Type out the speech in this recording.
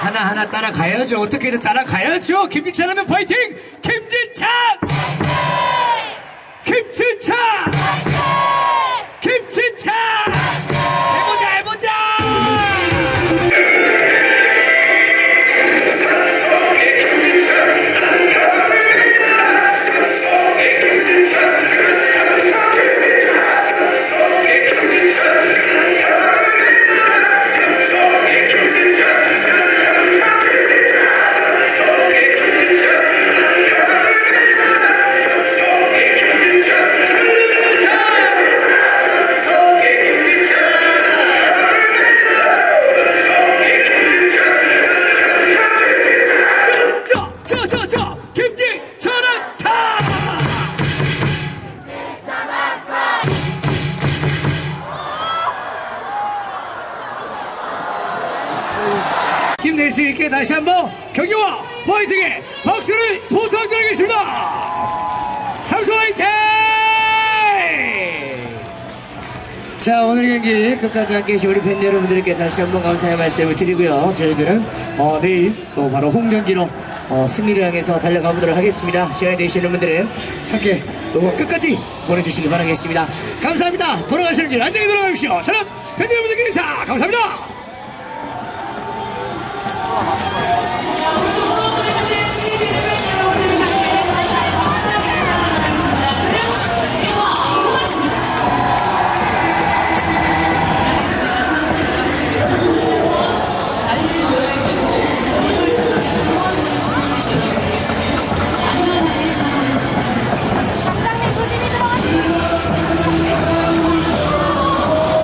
하나하나 따라가야죠. 어떻게든 따라가야죠. 김진찬 하면 파이팅! 김진찬! 힘낼 수 있게 다시 한번 경기와 파이팅에 박수를 부탁드리겠습니다. 삼성 화이팅! 자 오늘 경기 끝까지 함께 해주신 우리 팬 여러분들께 다시 한번 감사의 말씀을 드리고요. 저희들은 어, 내일 또 바로 홈 경기로 어, 승리를 향해서 달려가 보도록 하겠습니다. 시간이 되시는 분들은 함께 응원 끝까지 보내주시기 바라겠습니다. 감사합니다. 돌아가시는 길 안녕히 돌아가십시오. 저는 팬 여러분들께 인사 감사합니다.